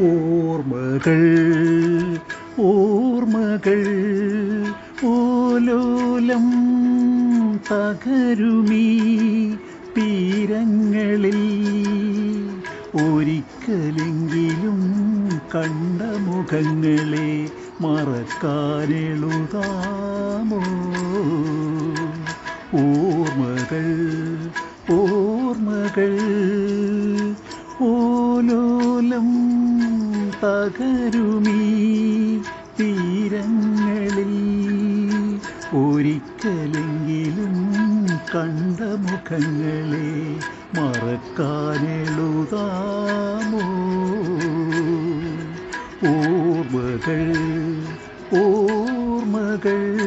ഓർമ്മകൾ ഓർമ്മകൾ ഓലോലം തകരുമീ തീരങ്ങളിൽ ഒരിക്കലെങ്കിലും കണ്ട മുഖങ്ങളെ മറക്കാനെഴുതാമോ? ഓർമ്മകൾ ഓർമ്മകൾ ഓലോലം തകരുമീ തീരങ്ങളിൽ. ഒരിക്കലെങ്കിലും കണ്ട മുഖങ്ങളെ മറക്കാനെഴുതാമോ? ഓർമ്മകൾ ഓർമ്മകൾ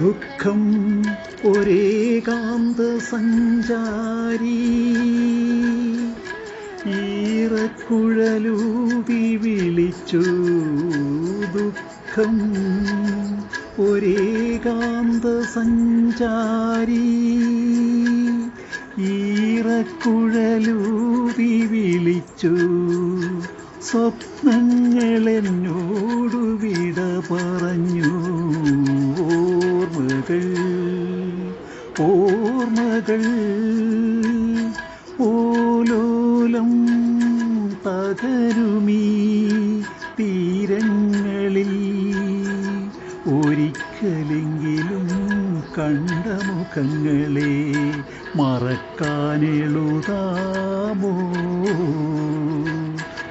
ദുഃഖം ഒരേകാന്ത സഞ്ചാരി. ഈറക്കുഴലൂതി വിളിച്ചു ദുഃഖം ഒരേകാന്ത സഞ്ചാരി. ഈറക്കുഴലൂതി വിളിച്ചു സ്വപ്നങ്ങളെന്നോടു വിട പറഞ്ഞു. ഓർമ്മകൾ ഓലോലം പകരുമീ തീരങ്ങളിൽ. ഒരിക്കലെങ്കിലും കണ്ട മുഖങ്ങളെ മറക്കാനെഴുതാമോ?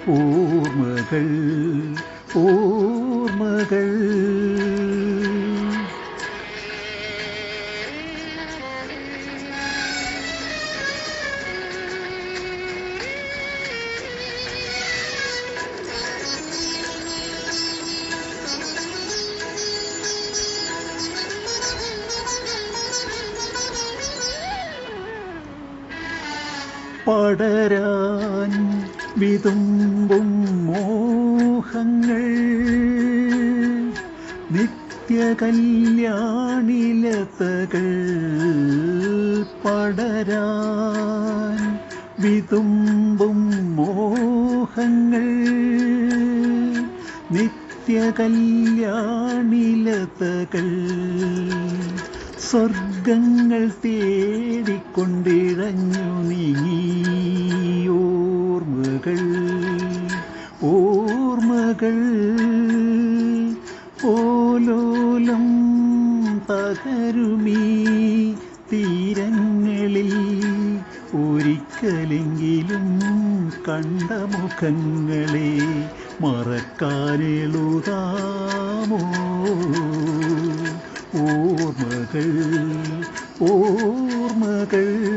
ഓർമ്മകൾ ഓർമ്മകൾ. പടരാൻ വിതുമ്പും മോഹങ്ങൾ. നിത്യകല്യാണിലതകൾ പടരാൻ വിതുമ്പും മോഹങ്ങൾ. നിത്യകല്യാണിലതകൾ സ്വർഗങ്ങൾ തേടിക്കൊണ്ടിഴഞ്ഞു നീങ്ങി ഓർമ്മകൾ ഓർമ്മകൾ ഓലോലം പകരുമീ തീരങ്ങളിൽ ഒരിക്കലെങ്കിലും കണ്ട മുഖങ്ങളെ മറക്കാനെഴുതാമോ? ഓർമ്മകൾ ഓർമ്മകൾ.